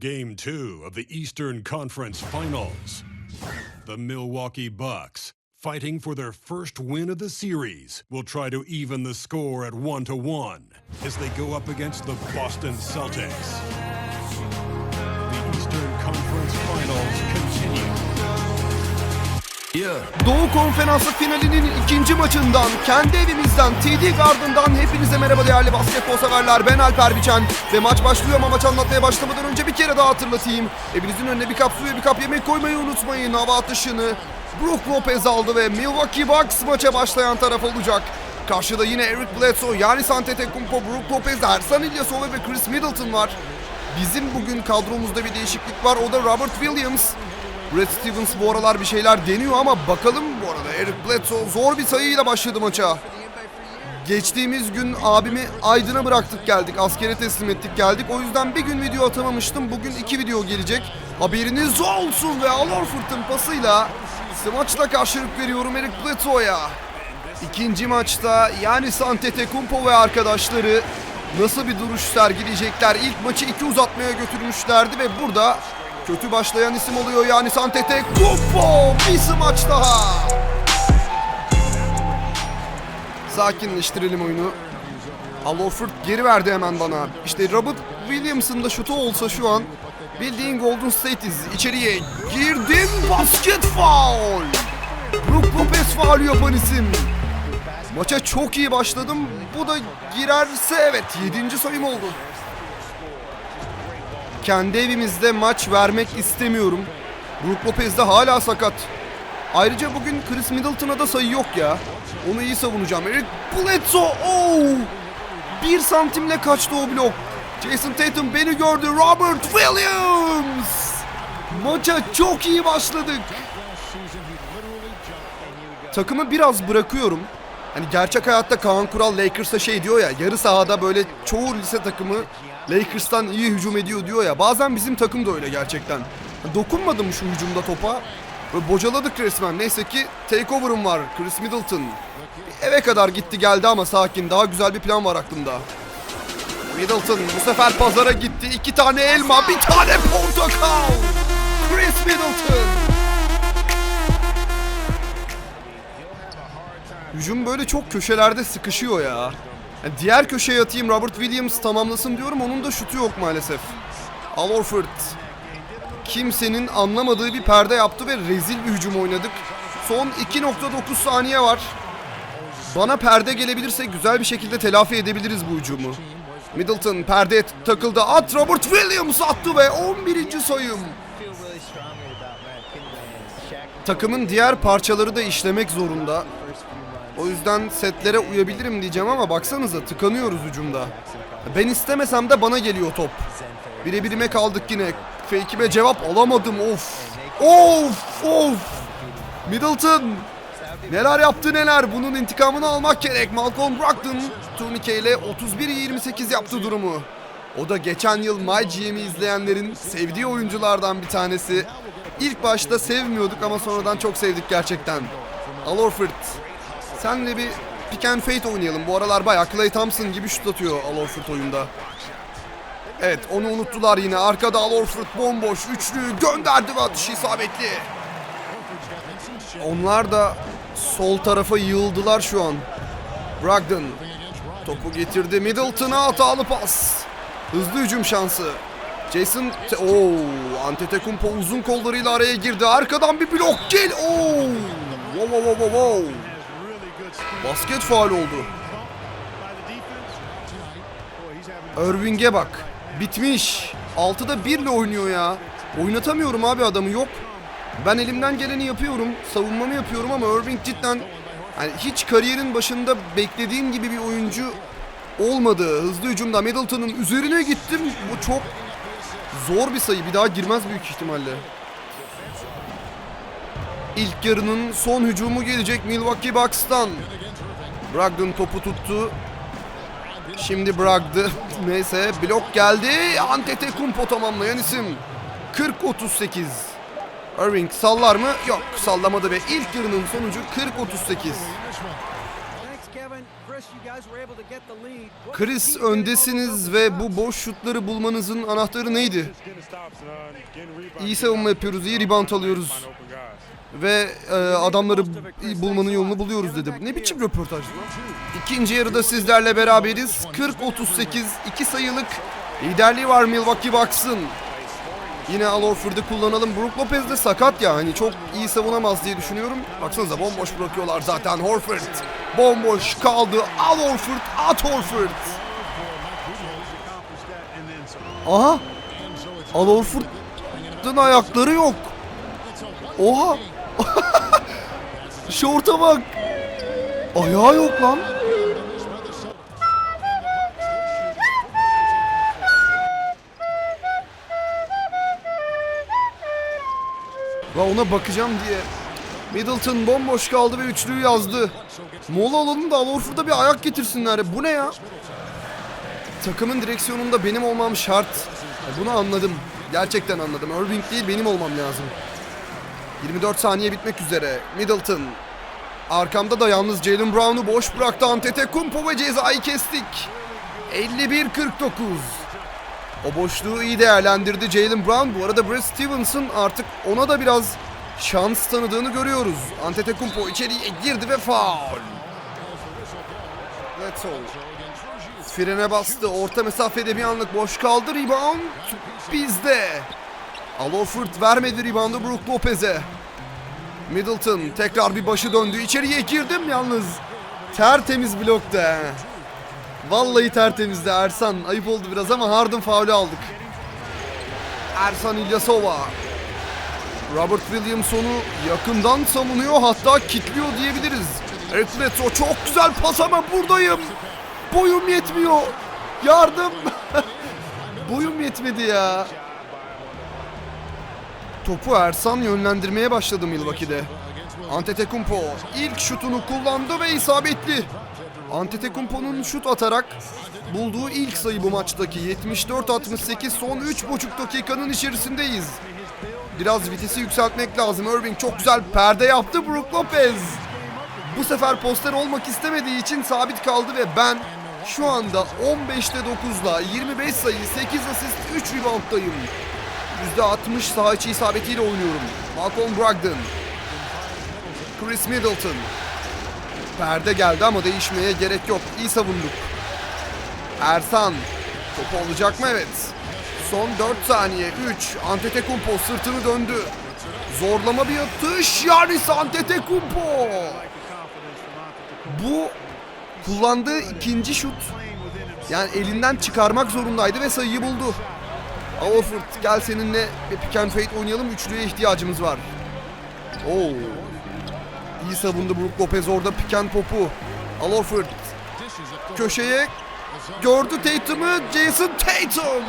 Game two of the Eastern Conference Finals. The Milwaukee Bucks, fighting for their first win of the series, will try to even the score at one to one as they go up against the Boston Celtics. The Eastern Conference Finals. Doğu Konferansı finalinin ikinci maçından, kendi evimizden, TD Garden'dan hepinize merhaba değerli basketbol severler. Ben Alper Biçen ve maç başlıyor ama maç anlatmaya başlamadan önce bir kere daha hatırlatayım. Evinizin önüne bir kap su ve bir kap yemek koymayı unutmayın. Hava atışını Brook Lopez aldı ve Milwaukee Bucks maça başlayan taraf olacak. Karşıda yine Eric Bledsoe, Giannis Antetokounmpo, Brook Lopez, Ersan İlyasova ve Chris Middleton var. Bizim bugün kadromuzda bir değişiklik var. O da Robert Williams. Brad Stevens bu aralar bir şeyler deniyor ama bakalım bu arada Eric Bledsoe zor bir sayıyla başladı maça. Geçtiğimiz gün abimi Aydın'a bıraktık geldik. Askere teslim ettik geldik. O yüzden bir gün video atamamıştım. Bugün iki video gelecek. Haberiniz olsun ve Al Horford'un pasıyla smaçla karşılık veriyorum Eric Bledsoe'ya. İkinci maçta yani Antetokounmpo ve arkadaşları nasıl bir duruş sergileyecekler? İlk maçı iki uzatmaya götürmüşlerdi ve burada kötü başlayan isim oluyor yani Antetokounmpo. Bir smaç daha. Sakinleştirelim oyunu. Al Horford geri verdi hemen bana. İşte Robert Williams'ın da şutu olsa şu an bildiğin Golden State'iz. İçeriye girdim basket foul. Brook Lopez faul yapan isim. Maça çok iyi başladım. Bu da girerse evet 7. sayım oldu. Kendi evimizde maç vermek istemiyorum. Brook Lopez de hala sakat. Ayrıca bugün Chris Middleton'a da sayı yok ya. Onu iyi savunacağım. Eric Bledsoe. Oh! Bir santimle kaçtı o blok. Jason Tatum beni gördü. Robert Williams. Maça çok iyi başladık. Takımı biraz bırakıyorum. Hani gerçek hayatta Kaan Kural Lakers'a şey diyor ya yarı sahada böyle çoğu lise takımı Lakers'tan iyi hücum ediyor diyor ya. Bazen bizim takım da öyle gerçekten. Dokunmadım şu hücumda topa. Böyle bocaladık resmen. Neyse ki takeover'ım var. Chris Middleton. Eve kadar gitti geldi ama sakin. Daha güzel bir plan var aklımda. Middleton bu sefer pazara gitti. İki tane elma, bir tane portakal. Chris Middleton. Hücum böyle çok köşelerde sıkışıyor ya. Yani diğer köşeye atayım Robert Williams tamamlasın diyorum. Onun da şutu yok maalesef. Al Horford. Kimsenin anlamadığı bir perde yaptı ve rezil bir hücum oynadık. Son 2.9 saniye var. Bana perde gelebilirse güzel bir şekilde telafi edebiliriz bu hücumu. Middleton perdeye takıldı. At Robert Williams attı ve 11. sayım. Takımın diğer parçaları da işlemek zorunda. O yüzden setlere uyabilirim diyeceğim ama baksanıza tıkanıyoruz hücumda. Ben istemesem de bana geliyor top. Bire birime kaldık yine. Fake'ime cevap alamadım of. Of of. Middleton. Neler yaptı neler. Bunun intikamını almak gerek. Malcolm Brogdon turnike ile 31-28 yaptı durumu. O da geçen yıl My GM'i izleyenlerin sevdiği oyunculardan bir tanesi. İlk başta sevmiyorduk ama sonradan çok sevdik gerçekten. Al Horford. Senle bir pick and fade oynayalım. Bu aralar bayağı Clay Thompson gibi şut atıyor Al Horford oyunda. Evet onu unuttular yine. Arkada Al Horford bomboş. Üçlü gönderdi ve atışı isabetli. Onlar da sol tarafa yığıldılar şu an. Brogdon topu getirdi. Middleton'a hatalı pas. Hızlı hücum şansı. Jason Oo, Antetokounmpo uzun kollarıyla araya girdi. Arkadan bir blok gel. Oo! Wow wow wow, wow. Basket faal oldu. Irving'e bak. Bitmiş. 6'da 1 ile oynuyor ya. Oynatamıyorum abi adamı yok. Ben elimden geleni yapıyorum. Savunmamı yapıyorum ama Irving cidden hani hiç kariyerin başında beklediğim gibi bir oyuncu olmadı. Hızlı hücumda Middleton'ın üzerine gittim. Bu çok zor bir sayı. Bir daha girmez büyük ihtimalle. İlk yarının son hücumu gelecek Milwaukee Bucks'tan. Brogdon topu tuttu. Şimdi bıraktı. Neyse blok geldi. Antetokounmpo tamamlayan isim. 40-38. Irving sallar mı? Yok sallamadı ve ilk yarının sonucu 40-38. Chris öndesiniz ve bu boş şutları bulmanızın anahtarı neydi? İyi savunma yapıyoruz, iyi rebound alıyoruz ve e, adamları bulmanın yolunu buluyoruz dedi. Ne biçim röportaj bu? İkinci yarıda sizlerle beraberiz. 40-38 iki sayılık liderliği var Milwaukee Bucks'ın. Yine Al Horford'u kullanalım. Brook Lopez de sakat ya. Hani çok iyi savunamaz diye düşünüyorum. Baksanıza bomboş bırakıyorlar zaten Horford. Bomboş kaldı. Al Horford, at Horford. Aha. Al Horford'un ayakları yok. Oha. Şorta bak. Ayağı yok lan. Ve ona bakacağım diye. Middleton bomboş kaldı ve üçlüyü yazdı. Mola alanında Al Horford'a bir ayak getirsinler. Bu ne ya? Takımın direksiyonunda benim olmam şart. Bunu anladım. Gerçekten anladım. Irving değil benim olmam lazım. 24 saniye bitmek üzere. Middleton. Arkamda da yalnız Jalen Brown'u boş bıraktı. Antetokounmpo ve cezayı kestik. 51-49. O boşluğu iyi değerlendirdi Jalen Brown. Bu arada Brad Stevenson artık ona da biraz şans tanıdığını görüyoruz. Antetokounmpo içeriye girdi ve foul. That's all. Frene bastı. Orta mesafede bir anlık boş kaldı. Rebound bizde. Al Horford vermedi reboundu Brook Lopez'e. Middleton tekrar bir başı döndü. İçeriye girdim yalnız. Tertemiz blokta. Vallahi tertemizdi Ersan. Ayıp oldu biraz ama Harden faulü aldık. Ersan İlyasova. Robert Williamson'u yakından savunuyor hatta kitliyor diyebiliriz. Bledsoe çok güzel pas ama buradayım. Boyum yetmiyor. Yardım. Boyum yetmedi ya. Topu Ersan yönlendirmeye başladı Milwaukee'de. Antetokounmpo ilk şutunu kullandı ve isabetli. Antetokounmpo'nun şut atarak bulduğu ilk sayı bu maçtaki 74-68 son 3,5 dakikanın içerisindeyiz. Biraz vitesi yükseltmek lazım. Irving çok güzel perde yaptı Brook Lopez. Bu sefer poster olmak istemediği için sabit kaldı ve ben şu anda 15'te 9'la 25 sayı 8 asist 3 rebounddayım. %60 saha içi isabetiyle oynuyorum. Malcolm Brogdon. Chris Middleton. Perde geldi ama değişmeye gerek yok. İyi savunduk. Ersan. Topu olacak mı? Evet. Son 4 saniye. 3. Antetokounmpo sırtını döndü. Zorlama bir atış. Yanis Antetokounmpo. Bu kullandığı ikinci şut. Yani elinden çıkarmak zorundaydı ve sayıyı buldu. Horford gel seninle bir pick and fade oynayalım. Üçlüye ihtiyacımız var. Oo. İyi savundu Brook Lopez orada pick and pop'u. Al Horford. Köşeye gördü Tatum'u. Jason Tatum.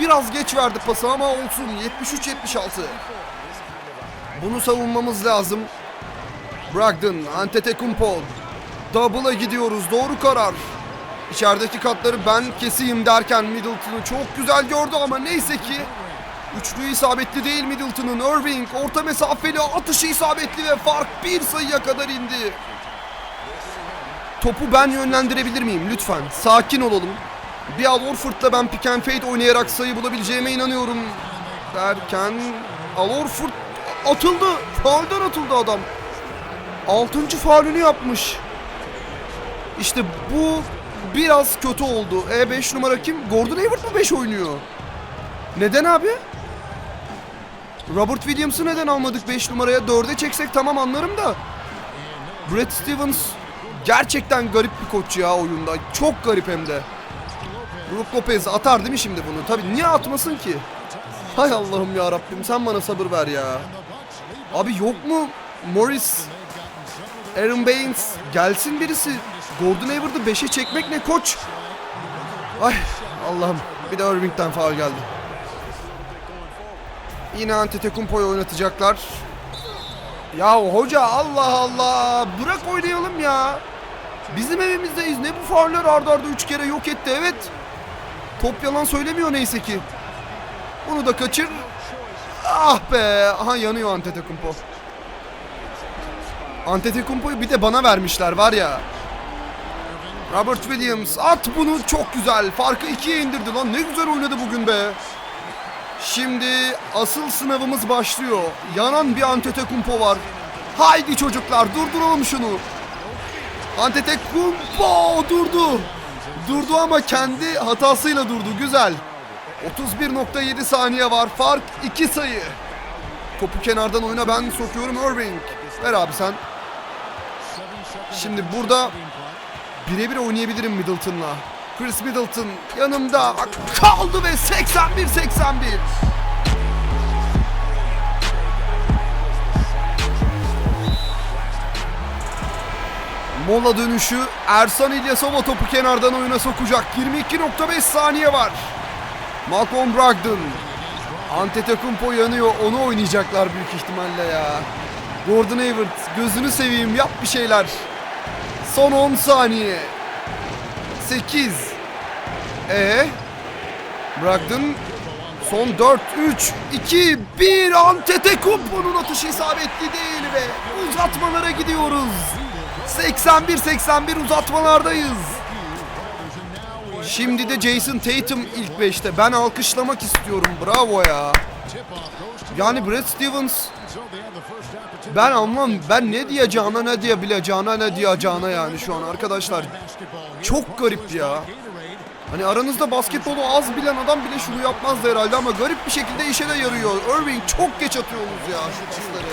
Biraz geç verdi pası ama olsun. 73-76. Bunu savunmamız lazım. Brogdon, Antetokounmpo. Double'a gidiyoruz. Doğru karar. İçerideki katları ben keseyim derken Middleton'ı çok güzel gördü ama neyse ki üçlü isabetli değil Middleton'ın. Irving orta mesafeli atışı isabetli ve fark bir sayıya kadar indi. Topu ben yönlendirebilir miyim lütfen? Sakin olalım. Bir Al Horford'la ben pick and fade oynayarak sayı bulabileceğime inanıyorum. Derken Al Horford atıldı. Faulden atıldı adam. Altıncı faulünü yapmış. İşte bu biraz kötü oldu. E 5 numara kim? Gordon Hayward mı 5 oynuyor? Neden abi? Robert Williams'ı neden almadık 5 numaraya? 4'e çeksek tamam anlarım da. Brad Stevens gerçekten garip bir koç ya oyunda. Çok garip hem de. Brook Lopez atar değil mi şimdi bunu? Tabii niye atmasın ki? Hay Allah'ım ya Rabbim sen bana sabır ver ya. Abi yok mu Morris, Aaron Baines gelsin birisi. Gordon Hayward'ı 5'e çekmek ne koç? Ay Allah'ım bir de Irving'den faul geldi. Yine Antetokounmpo'yu oynatacaklar. Ya hoca Allah Allah bırak oynayalım ya. Bizim evimizdeyiz ne bu fauller arda arda 3 kere yok etti evet. Top yalan söylemiyor neyse ki. Bunu da kaçır. Ah be. Aha yanıyor Antetokounmpo. Antetokounmpo'yu bir de bana vermişler var ya. Robert Williams at bunu çok güzel. Farkı ikiye indirdi lan. Ne güzel oynadı bugün be. Şimdi asıl sınavımız başlıyor. Yanan bir Antetokounmpo var. Haydi çocuklar durduralım şunu. Antetokounmpo durdu. Durdu ama kendi hatasıyla durdu. Güzel. 31.7 saniye var. Fark 2 sayı. Topu kenardan oyuna ben sokuyorum Irving. Ver abi sen. Şimdi burada birebir oynayabilirim Middleton'la. Chris Middleton yanımda kaldı ve 81-81. Mola dönüşü Ersan İlyasova topu kenardan oyuna sokacak. 22.5 saniye var. Malcolm Brogdon. Antetokounmpo yanıyor. Onu oynayacaklar büyük ihtimalle ya. Gordon Hayward gözünü seveyim yap bir şeyler. Son 10 saniye. 8. E Brogdon son 4 3 2 1 Antetokounmpo'nun atışı isabetli değil ve uzatmalara gidiyoruz. 81-81 uzatmalardayız. Şimdi de Jason Tatum ilk 5'te. Ben alkışlamak istiyorum. Bravo ya. Yani Brad Stevens ben anlam ben ne diyeceğine ne diyebileceğine ne diyeceğine yani şu an arkadaşlar. Çok garip ya. Hani aranızda basketbolu az bilen adam bile şunu yapmazdı herhalde ama garip bir şekilde işe de yarıyor. Irving çok geç atıyorsunuz ya şu pasları.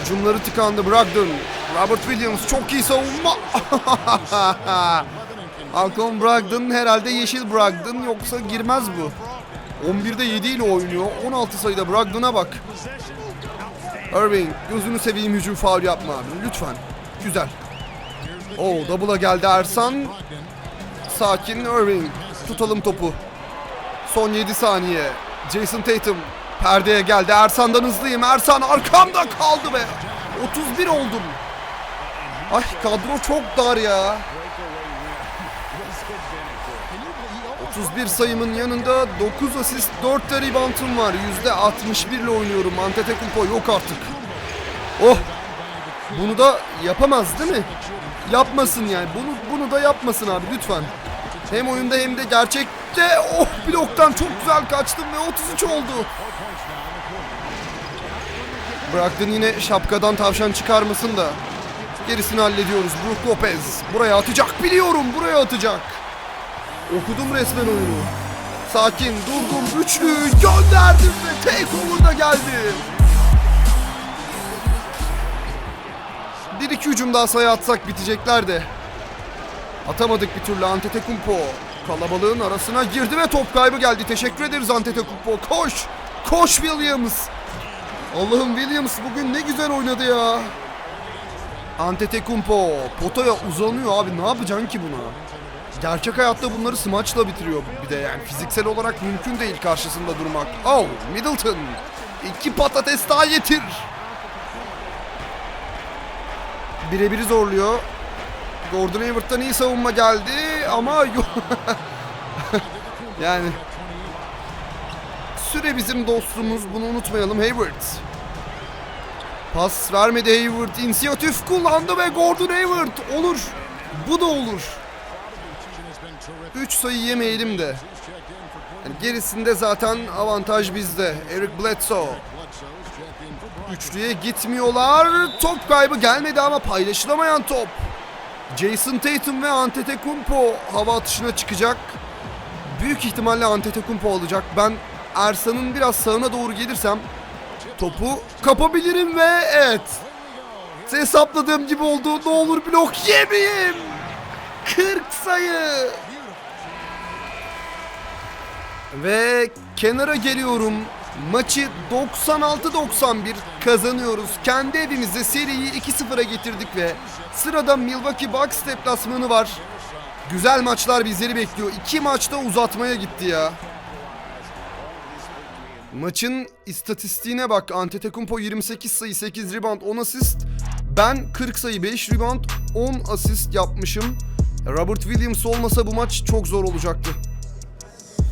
Hücumları tıkandı Brogdon. Robert Williams çok iyi savunma. Malcolm Brogdon herhalde yeşil Brogdon yoksa girmez bu. 11'de 7 ile oynuyor. 16 sayıda Brogdon'a bak. Irving gözünü seveyim hücum faul yapma abi lütfen. Güzel. Oo double'a geldi Ersan. Sakin Irving. Tutalım topu. Son 7 saniye. Jason Tatum perdeye geldi. Ersan'dan hızlıyım. Ersan arkamda kaldı be. 31 oldum. Ay kadro çok dar ya. 31 sayımın yanında 9 asist 4 de reboundum var. %61 ile oynuyorum. Antetokounmpo yok artık. Oh. Bunu da yapamaz değil mi? Yapmasın yani. Bunu bunu da yapmasın abi lütfen. Hem oyunda hem de gerçekte oh bloktan çok güzel kaçtım ve 33 oldu. Bıraktın yine şapkadan tavşan çıkarmasın da. Gerisini hallediyoruz. Brook Lopez. Buraya atacak biliyorum. Buraya atacak. Okudum resmen oyunu. Sakin durdum. Üçlü gönderdim ve takeover da geldi. Bir iki hücum daha sayı atsak bitecekler de. Atamadık bir türlü Antetokounmpo. Kalabalığın arasına girdi ve top kaybı geldi. Teşekkür ederiz Antetokounmpo. Koş! Koş Williams! Allah'ım Williams bugün ne güzel oynadı ya. Antetokounmpo potaya uzanıyor abi ne yapacaksın ki buna? Gerçek hayatta bunları smaçla bitiriyor bir de yani fiziksel olarak mümkün değil karşısında durmak. Oh Middleton iki patates daha getir. Birebiri zorluyor. Gordon Hayward'dan iyi savunma geldi ama yani süre bizim dostumuz bunu unutmayalım Hayward. Pas vermedi Hayward. İnisiyatif kullandı ve Gordon Hayward. Olur. Bu da olur. 3 sayı yemeyelim de. Yani gerisinde zaten avantaj bizde. Eric Bledsoe. Üçlüye gitmiyorlar. Top kaybı gelmedi ama paylaşılamayan top. Jason Tatum ve Antetokounmpo hava atışına çıkacak. Büyük ihtimalle Antetokounmpo alacak. Ben Ersan'ın biraz sağına doğru gelirsem topu kapabilirim ve evet. Hesapladığım gibi oldu. Ne olur blok yemeyeyim. 40 sayı. Ve kenara geliyorum. Maçı 96-91 kazanıyoruz. Kendi evimizde seriyi 2-0'a getirdik ve sırada Milwaukee Bucks deplasmanı var. Güzel maçlar bizleri bekliyor. İki maçta uzatmaya gitti ya. Maçın istatistiğine bak. Antetokounmpo 28 sayı, 8 rebound, 10 asist. Ben 40 sayı, 5 rebound, 10 asist yapmışım. Robert Williams olmasa bu maç çok zor olacaktı.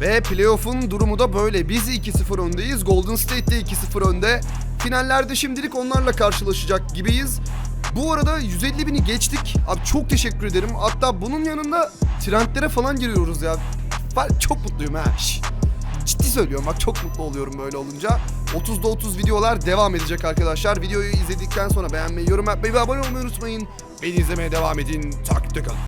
Ve playoff'un durumu da böyle. Biz 2-0 öndeyiz. Golden State de 2-0 önde. Finallerde şimdilik onlarla karşılaşacak gibiyiz. Bu arada 150 bini geçtik. Abi çok teşekkür ederim. Hatta bunun yanında trendlere falan giriyoruz ya. Ben çok mutluyum ha. Ciddi söylüyorum bak çok mutlu oluyorum böyle olunca. 30'da 30 videolar devam edecek arkadaşlar. Videoyu izledikten sonra beğenmeyi, yorum yapmayı ve abone olmayı unutmayın. Beni izlemeye devam edin. Takipte kalın.